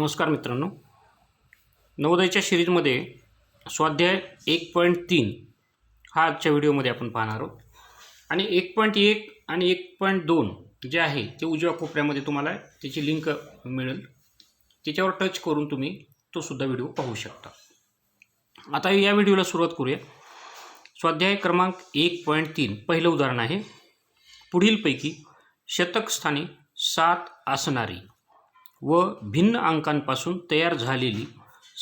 नमस्कार मित्रांनो. नवोदयच्या सिरीजमध्ये स्वाध्याय एक पॉईंट तीन हा आजच्या व्हिडिओमध्ये आपण पाहणार आहोत. आणि एक पॉईंट एक आणि एक पॉईंट दोन जे आहे ते उजव्या कोपऱ्यामध्ये तुम्हाला त्याची लिंक मिळेल. त्याच्यावर टच करून तुम्ही तो सुद्धा व्हिडिओ पाहू शकता. आता या व्हिडिओला सुरुवात करूया. स्वाध्याय क्रमांक एक पॉईंट तीन पहिलं उदाहरण आहे. पुढीलपैकी शतकस्थानी सात असणारी. व भिन्न अंकांपासून तयार झालेली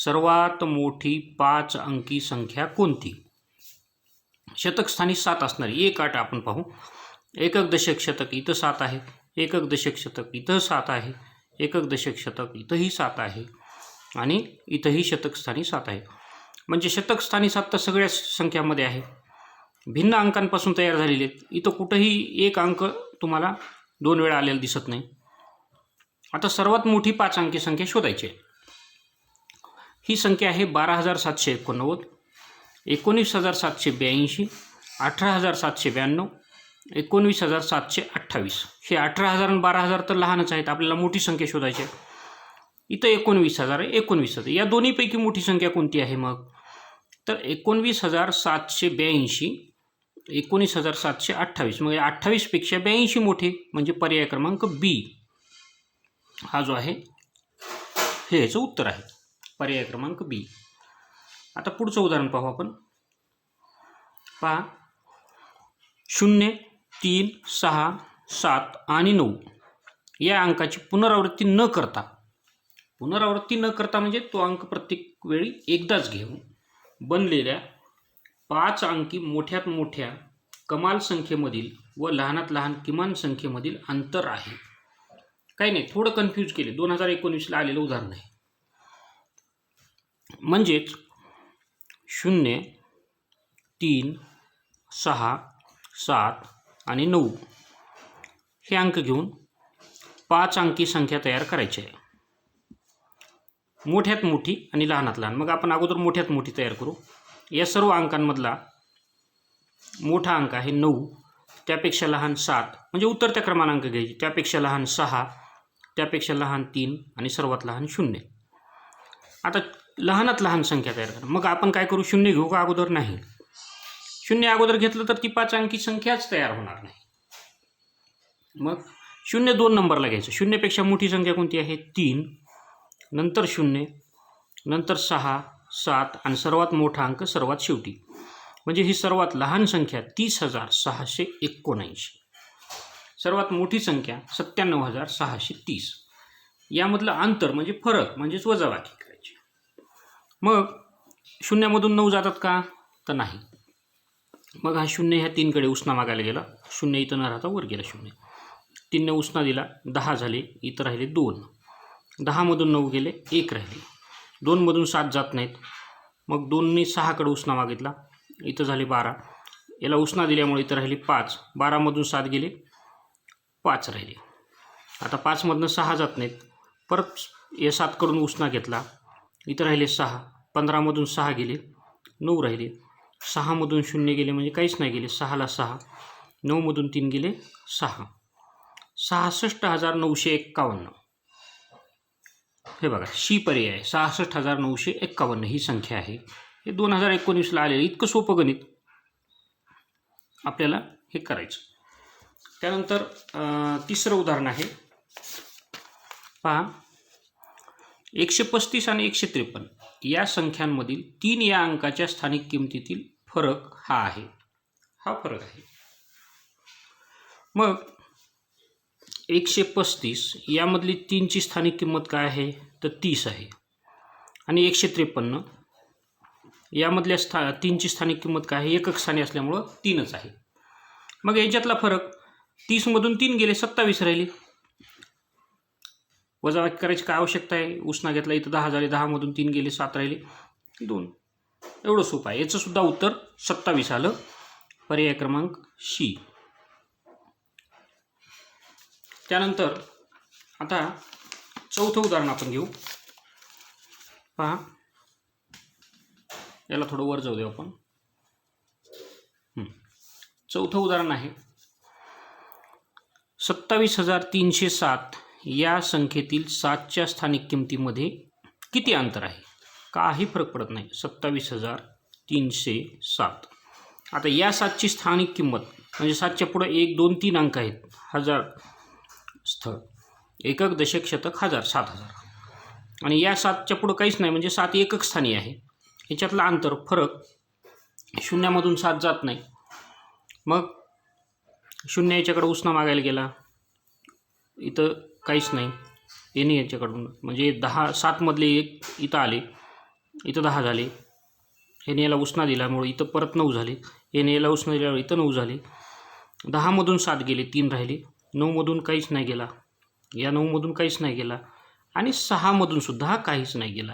सर्वात मोठी पाच अंकी संख्या कोणती? शतकस्थानी सात असणारी. एक आठ आपण पाहू. एकक दशक शतक इथं सात आहे. एकक दशक शतक इथं सात आहे. एकक दशक शतक इथंही सात आहे. आणि इथंही शतकस्थानी सात आहे. म्हणजे शतकस्थानी सात तर सगळ्या संख्यामध्ये आहे. भिन्न अंकांपासून तयार झालेले आहेत. इथं कुठंही एक अंक तुम्हाला दोन वेळा आलेला दिसत नाही. आता सर्वात मोठी पाच अंकी संख्या शोधायची आहे. ही संख्या आहे बारा हजार सातशे एकोणनव्वद एकोणीस हजार सातशे ब्याऐंशी अठरा हजार सातशे ब्याण्णव एकोणवीस हजार सातशे अठ्ठावीस. हे अठरा हजार आणि बारा हजार तर लहानच आहेत आपल्याला मोठी संख्या शोधायची आहे. इथं एकोणवीस हजार आहे एकोणवीस हजार या दोन्हीपैकी मोठी संख्या कोणती आहे मग? तर एकोणवीस हजार सातशे ब्याऐंशी एकोणीस हजार सातशे अठ्ठावीस. मग अठ्ठावीसपेक्षा ब्याऐंशी मोठे म्हणजे पर्याय क्रमांक बी. हा जो आहे हे याचं उत्तर आहे. पर्याय क्रमांक बी. आता पुढचं उदाहरण पाहू आपण. पहा. शून्य तीन सहा सात आणि नऊ. या अंकाची पुनरावृत्ती न करता पुनरावृत्ती न करता म्हणजे तो अंक प्रत्येक वेळी एकदाच घेऊन बनलेल्या पाच अंकी मोठ्यात मोठ्या कमाल संख्येमधील व लहानात लहान किमान संख्येमधील अंतर आहे. काही नाही थोडं कन्फ्यूज केले. दोन हजार एकोणीसला आलेलं उदाहरण आहे. म्हणजेच शून्य तीन सहा सात आणि नऊ हे अंक घेऊन पाच अंकी संख्या तयार करायची आहे. मोठ्यात मोठी आणि लहानात लहान. मग आपण अगोदर मोठ्यात मोठी तयार करू. या सर्व अंकांमधला मोठा अंक आहे नऊ. त्यापेक्षा लहान सात. म्हणजे उतरत्या क्रमांक घ्यायची. त्यापेक्षा लहान सहा त्यापेक्षा लहान तीन आणि सर्वात लहान शून्य. आता लहानात लहान संख्या तयार करा. मग आपण काय करू? शून्य घेऊ का अगोदर? नाही. शून्य अगोदर घेतलं तर ती पाच अंकी संख्याच तयार होणार नाही. मग शून्य दोन नंबरला घ्यायचं. शून्यपेक्षा मोठी संख्या कोणती आहे? तीन. नंतर शून्य. नंतर सहा सात आणि सर्वात मोठा अंक सर्वात शेवटी. म्हणजे ही सर्वात लहान संख्या तीस हजार सहाशे एकोणऐंशी. सर्वात मोठी संख्या सत्त्याण्णव हजार सहाशे तीस. यामधलं अंतर म्हणजे फरक म्हणजेच वजाबाकी करायची. मग शून्यामधून नऊ जातात का? तर नाही. मग हा शून्य ह्या तीनकडे उसना मागायला गेला. शून्य इथं न राहता वर गेला शून्य. तीनने उसना दिला दहा झाले इथं राहिले दोन. दहामधून नऊ गेले एक राहिले. दोनमधून सात जात नाहीत. मग दोनने सहाकडे उसना मागितला. इथं झाले बारा. याला उसना दिल्यामुळे इथं राहिले पाच. बारामधून सात गेले पाच राहिले. आता पाचमधनं सहा जात नाहीत. परत या सातकडून उसना घेतला. इथं राहिले सहा. पंधरामधून सहा गेले. नऊ राहिले. सहामधून शून्य गेले म्हणजे काहीच नाही गेले. सहाला सहा. नऊमधून तीन गेले. सहा. सहासष्ट हजार नऊशे एक्कावन्न. हे बघा शी पर्याय आहे. सहासष्ट हजार नऊशे एक्कावन्न ही संख्या आहे. हे दोन हजार एकोणीसला आलेलं इतकं सोपं गणित. आपल्याला हे करायचं. त्यानंतर तिसरं उदाहरण आहे. पहा. एकशे पस्तीस आणि एकशे त्रेपन्न. या संख्यांमधील तीन या अंकाच्या स्थानिक किमतीतील फरक हा आहे. हा फरक आहे. मग एकशे पस्तीस यामधली तीनची स्थानिक किंमत काय आहे? तर तीस आहे. आणि एकशे त्रेपन्न यामधल्या स्था तीनची स्थानिक किंमत काय आहे? एकक स्थानी असल्यामुळं तीनच आहे. मग याच्यातला फरक? तीसमधून तीन गेले सत्तावीस राहिले. वजाबाकी करायची काय आवश्यकता आहे? उष्णा घेतला इथं दहा झाले दहामधून तीन गेले सात राहिले. दोन. एवढं सोपं आहे. याचं सुद्धा उत्तर सत्तावीस आलं. पर्याय क्रमांक शी त्यानंतर आता चौथं उदाहरण आपण घेऊ. पहा. याला थोडं वर जाऊ देऊ आपण. चौथं उदाहरण आहे. सत्तावीस हजार तीनशे सात या संख्येतील सातच्या स्थानिक किमतीमध्ये किती अंतर आहे? काही फरक पडत नाही. सत्तावीस हजार तीनशे सात. आता या सातची स्थानिक किंमत म्हणजे सातच्या पुढं एक दोन तीन अंक आहेत. हजार स्थळ. एकक दशक शतक हजार सात हजार. आणि या सातच्या पुढं काहीच नाही म्हणजे सात एकक स्थानी आहे. याच्यातलं अंतर फरक शून्यामधून सात जात नाही. मग शून्य याच्याकडं उसना मागायला गेला. इथं काहीच नाही. येणे याच्याकडून. म्हणजे दहा सातमधले एक इथं आले. इथं दहा झाले. ह्याने याला उसना दिल्यामुळे इथं परत नऊ झाले. याने याला उसना दिल्यामुळे इथं नऊ झाले. दहामधून सात गेले तीन राहिले. नऊमधून काहीच नाही गेला. या नऊमधून काहीच नाही गेला. आणि सहामधून सुद्धा काहीच नाही गेला.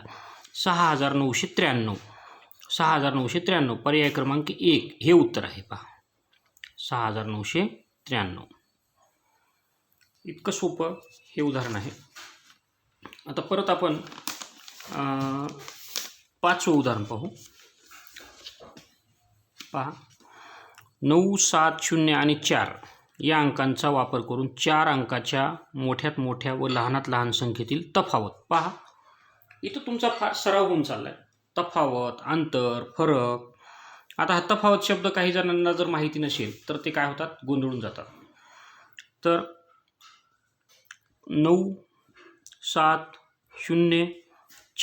सहा हजार नऊशे त्र्याण्णव. सहा हजार नऊशे त्र्याण्णव. पर्याय क्रमांक एक. हे उत्तर आहे पहा. सहा हजार नऊशे त्र्याण्णव. इतकं सोपं हे उदाहरण आहे. आता परत आपण पाचवं उदाहरण पाहू. पहा. नऊ सात शून्य आणि चार या अंकांचा वापर करून चार अंकाच्या मोठ्यात मोठ्या व लहानात लहान संख्येतील तफावत. पहा. इथं तुमचा फार सराव होऊन चालला आहे तफावत अंतर फरक आता हत्ताफावत शब्द काही जणांना जर माहिती नसेल तर ते काय होतात? गोंधळून जातात. तर नऊ सात शून्य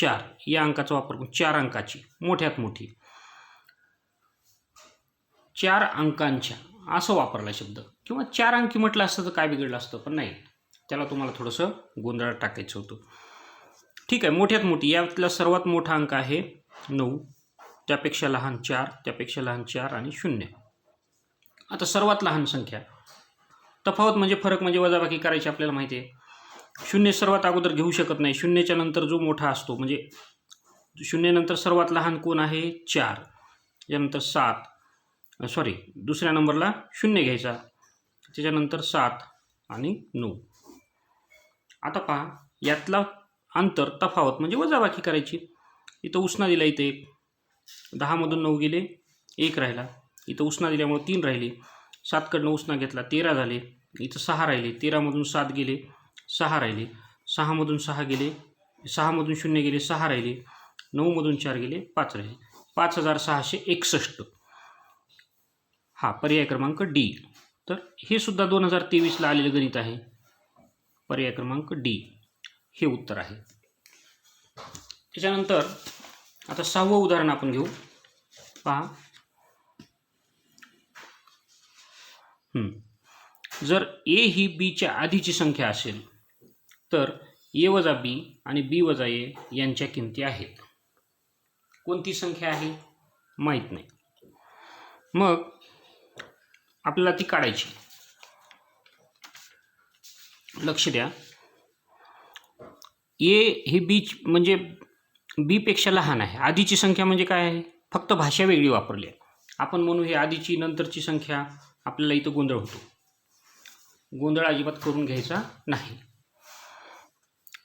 चार या अंकाचा वापर करून चार अंकाची मोठ्यात मोठी. चार अंकांच्या असं वापरला शब्द. किंवा चार अंकी म्हटलं असतं तर काय बिघडलं असतं? पण नाही. त्याला तुम्हाला थोडंसं गोंधळात टाकायचं होतं. ठीक आहे मोठ्यात मोठी. यातला सर्वात मोठा अंक आहे नऊ त्यापेक्षा लहान चार त्यापेक्षा लहान चार आणि शून्य. आता सर्वात लहान संख्या. तफावत म्हणजे फरक म्हणजे वजाबाकी करायची आपल्याला माहिती आहे. शून्य सर्वात अगोदर घेऊ शकत नाही. शून्याच्या नंतर जो मोठा असतो म्हणजे शून्यनंतर सर्वात लहान कोण आहे? चार. यानंतर सात. सॉरी दुसऱ्या नंबरला शून्य घ्यायचा. त्याच्यानंतर सात आणि नऊ. आता पहा यातला अंतर तफावत म्हणजे वजाबाकी करायची. इथं उष्णा दिला इथे एक. दहामधून नऊ गेले एक राहिला. इथं उसना दिल्यामुळे तीन राहिले. सातकडनं उसना घेतला तेरा झाले. इथं सहा राहिले. तेरामधून सात गेले सहा राहिले. सहामधून सहा गेले सहामधून शून्य गेले सहा राहिले. नऊमधून चार गेले पाच राहिले. पाच हजार सहाशे एकसष्ट. हा पर्याय क्रमांक डी. तर हे सुद्धा दोन हजार तेवीसला आलेलं गणित आहे. पर्याय क्रमांक डी. हे उत्तर आहे. त्याच्यानंतर आता सहावं उदाहरण आपण घेऊ. पहा. जर ए ही बीच्या आधीची संख्या असेल तर ए वजा बी आणि बी वजा ए यांच्या किमती आहेत. कोणती संख्या आहे? माहीत नाही. मग आपल्याला ती काढायची. लक्ष द्या. ए ही बीच म्हणजे बीपेक्षा लहान आहे. आधीची संख्या म्हणजे काय आहे? फक्त भाषा वेगळी वापरली आहे. आपण म्हणू हे आधीची नंतरची संख्या आपल्याला इथं गोंधळ होतो. गोंधळ अजिबात करून घ्यायचा नाही.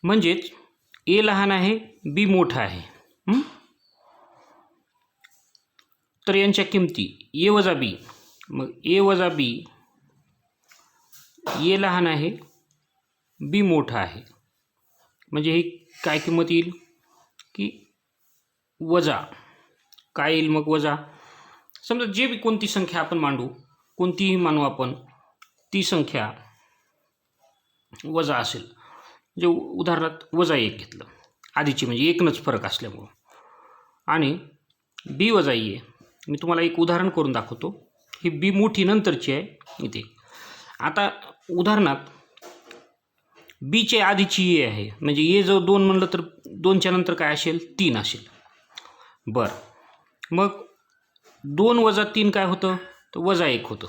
म्हणजेच ए लहान आहे बी मोठा आहे. तर यांच्या किमती ए वजा बी मग ए वजा बी ए लहान आहे बी मोठा आहे. म्हणजे ही काय किंमत येईल? वजा. काय येईल मग वजा? समजा जे बी कोणती संख्या आपण मांडू कोणतीही मानू आपण ती संख्या वजा असेल. म्हणजे उदाहरणात उदाहरणार्थ वजा एक घेतलं. आधीची म्हणजे एकनंच फरक असल्यामुळं. आणि बी वजा ए मी तुम्हाला एक उदाहरण करून दाखवतो. ही बी मोठी नंतरची आहे इथे. आता उदाहरणात बीचे आधीची ए आहे. म्हणजे ए जर दोन म्हणलं तर दोनच्या नंतर काय असेल? तीन असेल. बरं. मग दोन वजा तीन काय होतं? तर वजा एक होतं.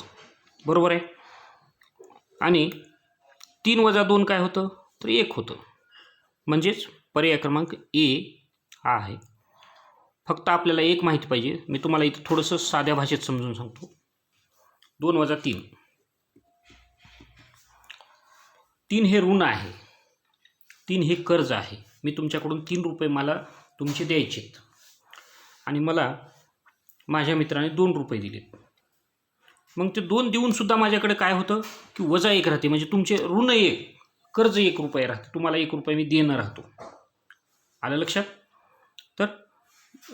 बरोबर आहे? आणि तीन वजा दोन काय होतं? तर एक होतं. म्हणजेच पर्याय क्रमांक ए आहे. फक्त आपल्याला एक माहिती पाहिजे. मी तुम्हाला इथं थोडंसं साध्या भाषेत समजून सांगतो. दोन वजा तीन. तीन हे ऋण आहे. तीन हे कर्ज आहे. मी तुमच्याकडून तीन रुपये मला तुमचे द्यायचेत. आणि मला माझ्या मित्राने दोन रुपये दिलेत मग ते दोन देऊनसुद्धा माझ्याकडे काय होतं? की वजा एक राहते. म्हणजे तुमचे ऋण एक कर्ज एक रुपये राहते. तुम्हाला एक रुपये मी देणं राहतो. आलं लक्षात? तर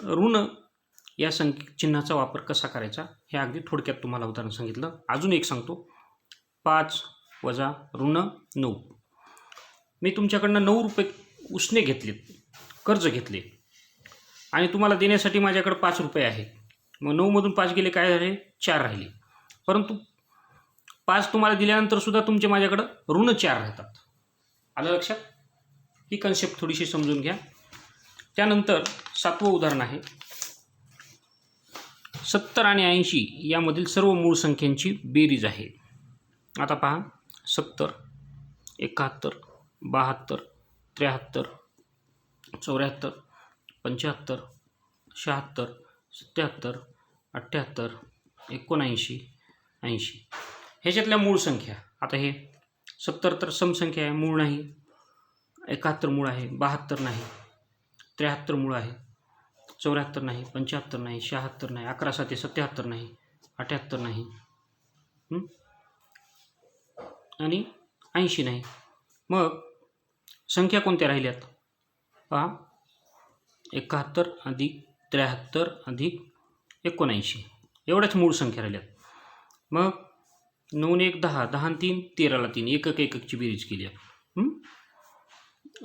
ऋण या संख्या चिन्हाचा वापर कसा करायचा? हे अगदी थोडक्यात तुम्हाला उदाहरण सांगितलं. अजून एक सांगतो. पाच वजा ऋण नऊ. मी तुमच्याकडनं नऊ रुपये उसने घेतलेत. कर्ज घेतले आणि तुम्हाला देण्यासाठी माझ्याकडे पाच रुपये आहे. मग नऊमधून पाच गेले काय झाले? चार राहिले. परंतु पाच तुम्हाला दिल्यानंतर सुद्धा तुमचे माझ्याकडं ऋण चार राहतात. आलं लक्षात? ही कन्सेप्ट थोडीशी समजून घ्या. त्यानंतर सातवं उदाहरण आहे. सत्तर आणि ऐंशी यामधील सर्व मूळ संख्यांची बेरीज आहे. आता पहा. सत्तर एकाहत्तर बहात्तर त्र्याहत्तर चौऱ्याहत्तर पंच्याहत्तर शहात्तर सत्याहत्तर अठ्ठ्याहत्तर एकोणऐंशी ऐंशी. ह्याच्यातल्या मूळ संख्या. आता हे सत्तर तर समसंख्या आहे मूळ नाही. एकाहत्तर मूळ आहे बहात्तर नाही. त्र्याहत्तर मूळ आहे चौऱ्याहत्तर नाही पंच्याहत्तर नाही शहात्तर नाही अकरा साते सत्याहत्तर नाही अठ्याहत्तर नाही. आणि ऐंशी नाही. मग संख्या कोणत्या राहिल्यात? पहा. एकाहत्तर अधिक त्र्याहत्तर अधिक एकोणऐंशी. एवढ्याच मूळ संख्या राहिल्यात. मग नऊन एक दहा दहा तीन तेराला तीन. एकक एककची बेरीज केली आहे.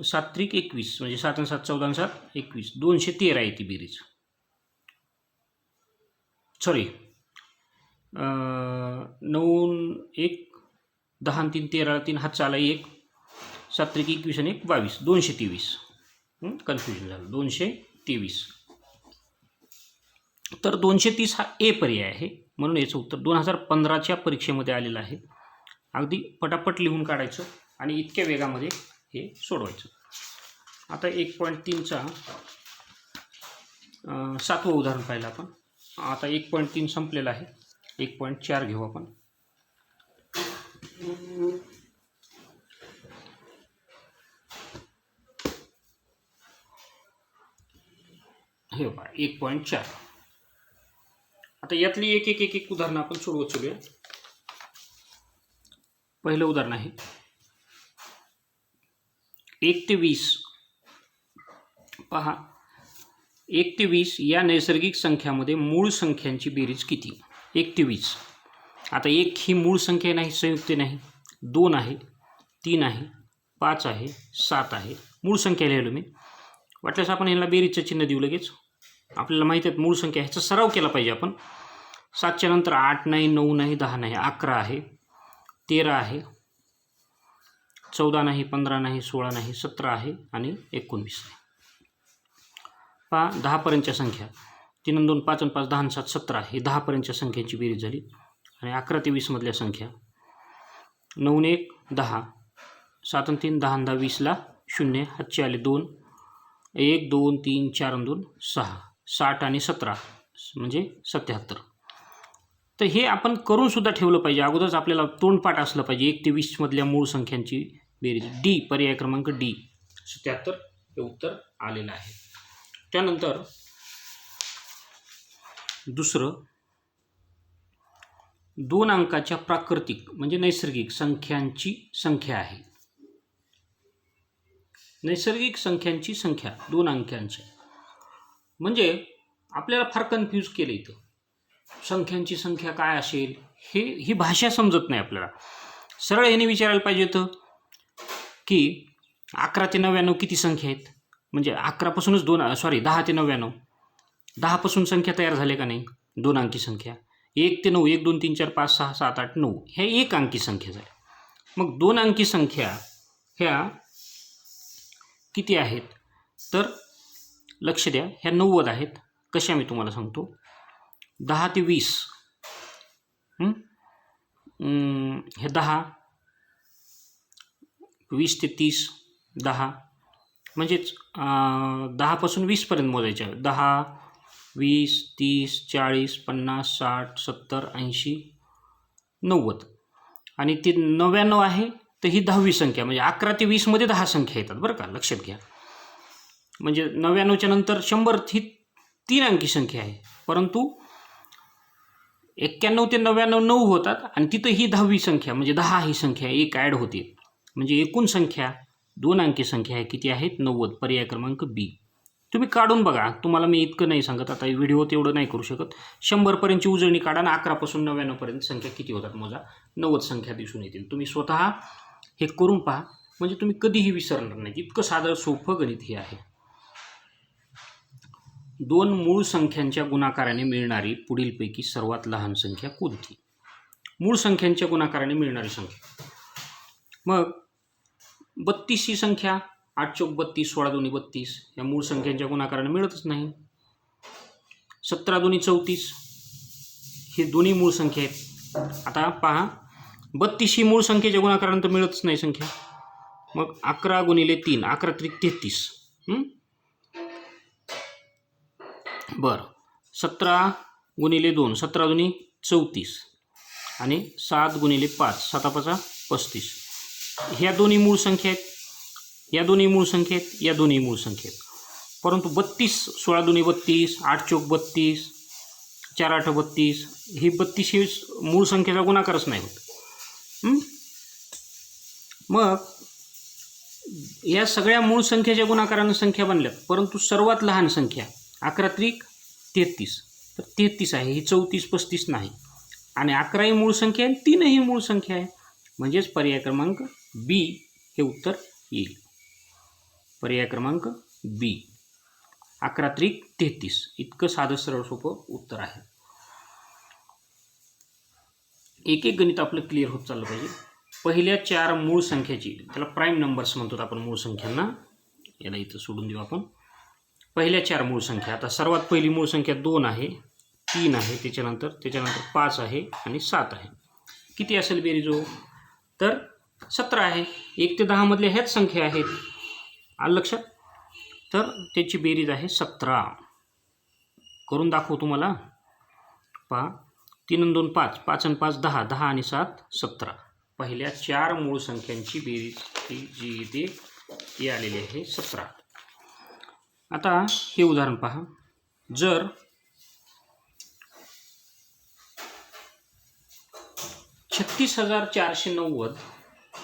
सात त्रिक एकवीस म्हणजे सात आणि सात चौदा सात एकवीस. दोनशे तेरा आहे ती बेरीज. सॉरी नऊ एक दहा तीन तेराला तीन हा चाला एक. सात त्रिक एकवीस आणि एक बावीस. दोनशे तेवीस. कन्फ्युजन झालं. दोनशे तेवीस. तर दोनशे तीस हा ए पर्याय आहे. म्हणून याचं उत्तर दोन हजार पंधराच्या परीक्षेमध्ये आलेलं आहे. अगदी पटापट लिहून काढायचं आणि इतक्या वेगामध्ये हे सोडवायचं. आता एक पॉईंट तीनचा सातवं उदाहरण पाहिलं आपण. आता एक पॉईंट तीन संपलेलं आहे. एक पॉईंट चार घेऊ आपण. हे बघा एक पॉईंट चार. आता यातली एक एक एक एक उदाहरणं आपण सोडवत चलूया. पहिलं उदाहरण आहे. एक ते वीस. पहा एक ते वीस या नैसर्गिक संख्यामध्ये मूळ संख्यांची बेरीज किती? एक ते वीस. आता एक ही मूळ संख्या नाही संयुक्त नाही. दोन आहे तीन आहे पाच आहे सात आहे. मूळ संख्या लिहिलो मी. वाटल्यास आपण यांना बेरीजचं चिन्ह देऊ लगेच. आपल्याला माहिती आहेत मूळ संख्या ह्याचा सराव केला पाहिजे आपण. सातच्या नंतर आठ नाही नऊ नाही दहा नाही अकरा आहे तेरा आहे चौदा नाही पंधरा नाही सोळा नाही सतरा आहे आणि एकोणवीस आहे. पहा दहापर्यंतच्या संख्या. तीन दोन पाच आणि पाच दहा आणि सात सतरा ही दहापर्यंतच्या संख्यांची बेरीज झाली. आणि अकरा ते वीसमधल्या संख्या. नऊ एक दहा. सात आणि तीन दहा दहा वीसला शून्य. हातचे आले दोन. एक दोन तीन चार दोन सहा. साठ आणि सतरा म्हणजे सत्याहत्तर. तर हे आपण करूनसुद्धा ठेवलं पाहिजे. अगोदरच आपल्याला तोंडपाठ असलं पाहिजे. एक ते वीसमधल्या मूळ संख्यांची बेरीज. डी पर्याय क्रमांक डी. सत्याहत्तर हे उत्तर आलेलं आहे. त्यानंतर दुसरं दोन अंकाच्या प्राकृतिक म्हणजे नैसर्गिक संख्यांची संख्या आहे. नैसर्गिक संख्यांची संख्या दोन अंकांची. म्हणजे आपल्याला फार कन्फ्यूज केलं इथं. संख्यांची संख्या काय असेल हे ही भाषा समजत नाही आपल्याला. सरळ याने विचारायला पाहिजे होतं की अकरा ते नव्याण्णव किती संख्या आहेत? म्हणजे अकरापासूनच दोन सॉरी दहा ते नव्याण्णव. दहापासून संख्या तयार झाल्या का नाही? दोन अंकी संख्या. एक ते नऊ एक दोन तीन चार पाच सहा सात आठ नऊ. ह्या एक अंकी संख्या झाल्या. मग दोन अंकी संख्या ह्या किती आहेत? तर लक्ष द्या. ह्या नव्वद आहेत. कशा मी तुम्हाला सांगतो? दहा ते वीस. हे? दहा वीस ते तीस दहा. म्हणजेच दहापासून वीसपर्यंत मोजायच्या दहा वीस तीस चाळीस पन्नास साठ सत्तर ऐंशी नव्वद. आणि ती नव्याण्णव आहे तर ही दहावी संख्या. म्हणजे अकरा ते वीसमध्ये दहा संख्या येतात. बरं का? लक्षात घ्या. म्हणजे नव्याण्णवच्या नंतर शंभर ही तीन अंकी संख्या आहे. परंतु एक्क्याण्णव ते नव्याण्णव नऊ होतात आणि तिथं ही दहावी संख्या म्हणजे दहा ही संख्या एक ॲड होते. म्हणजे एकूण संख्या दोन अंकी संख्या आहे किती आहेत? नव्वद पर्याय क्रमांक बी तुम्ही काढून बघा. तुम्हाला मी इतकं नाही सांगत आता व्हिडिओ तेवढं नाही करू शकत. शंभरपर्यंतची उजळणी काढा आणि अकरापासून नव्याण्णवपर्यंत संख्या किती होतात मोजा? नव्वद संख्या दिसून येतील. तुम्ही स्वतः हे करून पहा. म्हणजे तुम्ही कधीही विसरणार नाही इतकं साधं सोपं गणित हे आहे. दोन मूळ संख्यांच्या गुणाकाराने मिळणारी पुढीलपैकी सर्वात लहान संख्या कोणती? मूळ संख्यांच्या गुणाकाराने मिळणारी संख्या. मग बत्तीस ही संख्या आठ चौक बत्तीस सोळा दोन्ही बत्तीस या मूळ संख्यांच्या गुणाकाराने मिळतच नाही. सतरा दोन्ही चौतीस हे दोन्ही मूळ संख्या आहेत. आता पहा बत्तीस ही मूळ संख्येच्या गुणाकाराने तर मिळतच नाही संख्या. मग अकरा गुणिले तीन अकरा त्रिक तेहतीस. बरं. सतरा गुणिले दोन सतरा दुनी चौतीस. आणि सात गुणिले पाच सातापाचा पस्तीस. ह्या दोन्ही मूळ संख्या आहेत. या दोन्ही मूळ संख्या आहेत या दोन्ही मूळ संख्या आहेत. परंतु बत्तीस सोळा दोन्ही बत्तीस आठ चौक बत्तीस चार आठ बत्तीस ही बत्तीस ही मूळ संख्येचा गुणाकारच नाही होत. मग या सगळ्या मूळ संख्येच्या गुणाकारानं संख्या बनल्यात. परंतु सर्वात लहान संख्या अकरा त्रिक तेहतीस. तर तेहतीस आहे ही चौतीस पस्तीस नाही. आणि अकरा ही मूळ संख्या आहे तीनही मूळ संख्या आहे. म्हणजेच पर्याय क्रमांक बी हे उत्तर येईल. पर्याय क्रमांक बी. अकरा त्रिक तेहतीस. इतकं साधं सरळ सोपं उत्तर आहे. एक एक गणित आपलं क्लिअर होत चाललं पाहिजे. पहिल्या चार मूळ संख्याची त्याला प्राईम नंबर्स म्हणतो आपण मूळ संख्यांना. याला इथं सोडून देऊ आपण. पहिल्या चार मूळ संख्या. आता सर्वात पहिली मूळ संख्या दोन आहे तीन आहे त्याच्यानंतर त्याच्यानंतर पाच आहे आणि सात आहे. किती असेल बेरीजो हो? तर सतरा आहे. एक ते दहामधल्या ह्याच संख्या आहेत. आलं लक्षात? तर त्याची बेरीज आहे सतरा. करून दाखवू तुम्हाला. पहा. तीन आणि दोन पाच. पाच आणि पाच दहा. दहा आणि सात सतरा. पहिल्या चार मूळ संख्यांची बेरीज ही जी इथे ती आलेली आहे सतरा. आता हे उदाहरण पहा. जर छत्तीस हजार चारशे नव्वद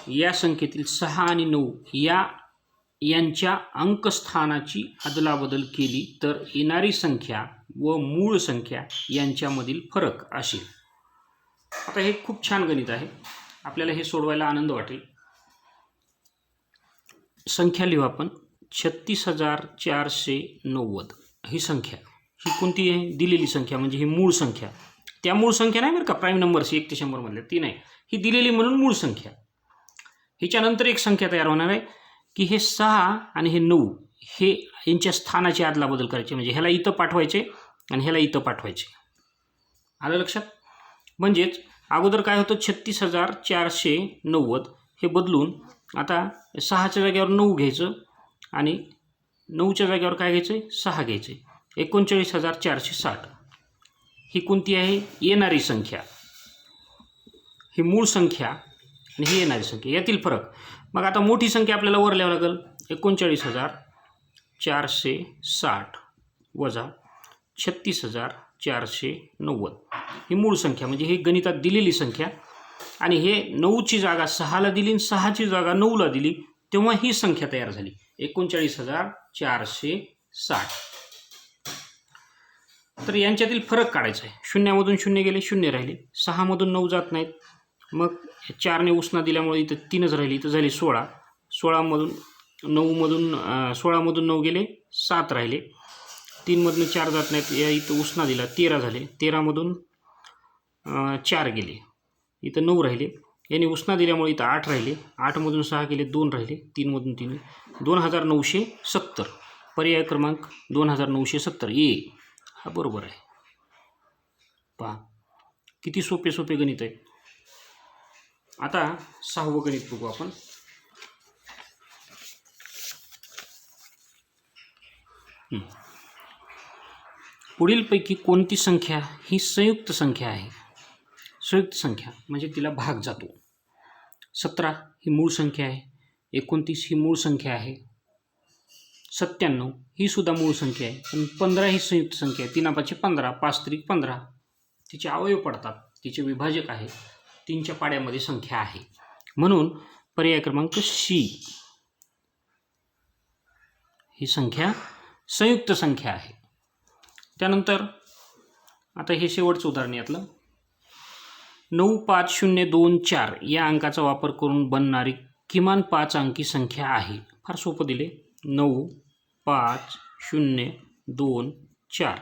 या संख्येतील सहा आणि नऊ या यांच्या अंकस्थानाची अदलाबदल केली तर येणारी संख्या व मूळ संख्या यांच्यामधील फरक असेल. आता हे खूप छान गणित आहे. आपल्याला हे सोडवायला आनंद वाटेल. संख्या लिहू आपण. छत्तीस हजार चारशे नव्वद. ही संख्या. ही कोणती आहे? दिलेली संख्या म्हणजे ही मूळ संख्या. त्या मूळ संख्या नाही बरं का? प्राईम नंबर्स एक ते शंभरमधल्या ती नाही. ही दिलेली म्हणून मूळ संख्या. हिच्यानंतर एक संख्या तयार होणार आहे की हे सहा आणि हे नऊ हे यांच्या स्थानाची अदलाबदल करायची. म्हणजे ह्याला इथं पाठवायचे आणि ह्याला इथं पाठवायचे. आलं लक्षात? म्हणजेच अगोदर काय होतं? छत्तीस हजार चारशे नव्वद हे बदलून आता सहाच्या जागेवर नऊ घ्यायचं. आणि नऊच्या जागेवर काय घ्यायचं आहे सहा घ्यायचं आहे एकोणचाळीस हजार चारशे साठ. ही कोणती आहे? येणारी संख्या. ही मूळ संख्या आणि ही येणारी संख्या. यातील फरक. मग आता मोठी संख्या आपल्याला वर लिहावं लागेल. एकोणचाळीस हजार चारशे साठ वजा छत्तीस हजार चारशे नव्वद. ही मूळ संख्या म्हणजे ही गणितात दिलेली संख्या. आणि हे नऊची जागा सहाला दिली आणि सहाची जागा नऊला दिली. तेव्हा ही संख्या तयार झाली. एकोणचाळीस हजार चारशे साठ. तर यांच्यातील फरक काढायचा आहे. शून्यामधून शून्य गेले शून्य राहिले. सहामधून नऊ जात नाहीत. मग चारने उसना दिल्यामुळे इथं तीनच राहिली इथं झाली सोळा. सोळामधून नऊमधून सोळामधून नऊ गेले सात राहिले. तीनमधून चार जात नाहीत. या इथं उसना दिला तेरा झाले. तेरामधून चार गेले. इथं नऊ राहिले. यांनी उसना दिल्यामुळे इथं आठ राहिले. आठमधून सहा केले दोन राहिले. तीनमधून तीन. दोन हजार नऊशे सत्तर. पर्याय क्रमांक दोन हजार नऊशे सत्तर. ए. हा बरोबर आहे. पहा. किती सोपे सोपे गणित आहे. आता सहावं गणित बघू आपण. पुढीलपैकी कोणती संख्या ही संयुक्त संख्या आहे? संयुक्त संख्या म्हणजे तिला भाग जातो. सतरा ही मूळ संख्या आहे. एकोणतीस ही मूळ संख्या आहे. सत्त्याण्णव ही सुद्धा मूळ संख्या आहे. पण पंधरा ही संयुक्त संख्या आहे. तीनापाचे पंधरा पाच त्रिक पंधरा. तिचे अवयव पडतात. तिचे विभाजक आहे. तीनच्या पाड्यामध्ये संख्या आहे. म्हणून पर्याय क्रमांक सी. ही संख्या संयुक्त संख्या आहे. त्यानंतर आता हे शेवटचं उदाहरण यातलं. नऊ पाच शून्य दोन चार या अंकाचा वापर करून बनणारी किमान पाच अंकी संख्या आहे. फार सोपं दिले. नऊ पाच शून्य दोन चार.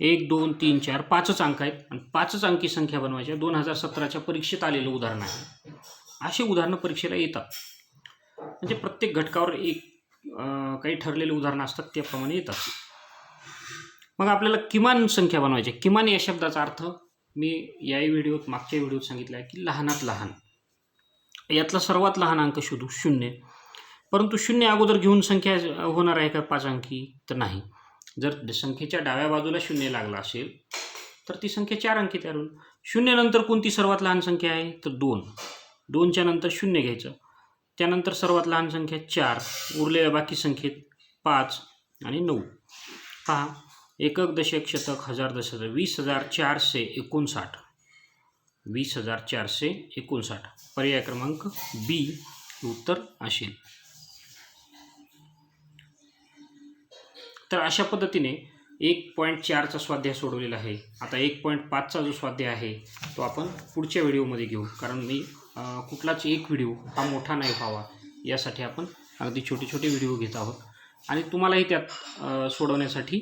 एक दोन तीन चार पाचच अंक आहेत. आणि पाचच अंकी संख्या बनवायच्या. दोन हजार सतराच्या परीक्षेत आलेलं उदाहरण आहे. अशी उदाहरणं परीक्षेला येतात. म्हणजे प्रत्येक घटकावर एक काही ठरलेले उदाहरणं असतात त्याप्रमाणे येतात. मग आपल्याला किमान संख्या बनवायची किमान या शब्दाचा अर्थ मी याही व्हिडिओत मागच्या व्हिडिओत सांगितलं आहे की लहानात लहान. यातला सर्वात लहान अंक शोधू शून्य. परंतु शून्य अगोदर घेऊन संख्या होणार आहे का? पाच अंकी तर नाही. जर संख्येच्या डाव्या बाजूला शून्य लागला असेल तर ती संख्या चार अंकी तयार होईल शून्यनंतर कोणती सर्वात लहान संख्या आहे? तर दोन. दोनच्या नंतर शून्य घ्यायचं. त्यानंतर सर्वात लहान संख्या चार. उरलेल्या बाकी संख्येत पाच आणि नऊ. पहा. एकक दशक शतक हजार दशक वीस हजार चारशे एकोणसाठ. वीस हजार चारशे एकोणसाठ. पर्याय क्रमांक बी उत्तर असेल. तर अशा पद्धतीने एक पॉईंट चारचा स्वाध्याय सोडवलेला आहे. आता एक पॉईंट पाचचा जो स्वाध्याय आहे तो आपण पुढच्या व्हिडिओमध्ये घेऊ. कारण मी कुठलाच एक व्हिडिओ हा मोठा नाही व्हावा. यासाठी आपण अगदी छोटे छोटे व्हिडिओ घेत आहोत. आणि तुम्हालाही त्यात सोडवण्यासाठी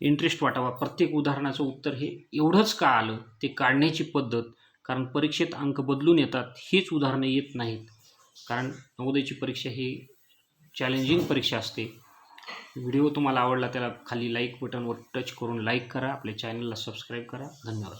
इंटरेस्ट वाटावा. प्रत्येक उदाहरणाचं उत्तर हे एवढंच का आलं ते काढण्याची पद्धत. कारण परीक्षेत अंक बदलून येतात हीच उदाहरणं येत नाहीत. कारण नवोदयची परीक्षा ही चॅलेंजिंग परीक्षा असते. व्हिडिओ तुम्हाला आवडला त्याला खाली लाईक बटनवर टच करून लाईक करा. आपल्या चॅनलला सबस्क्राईब करा. धन्यवाद.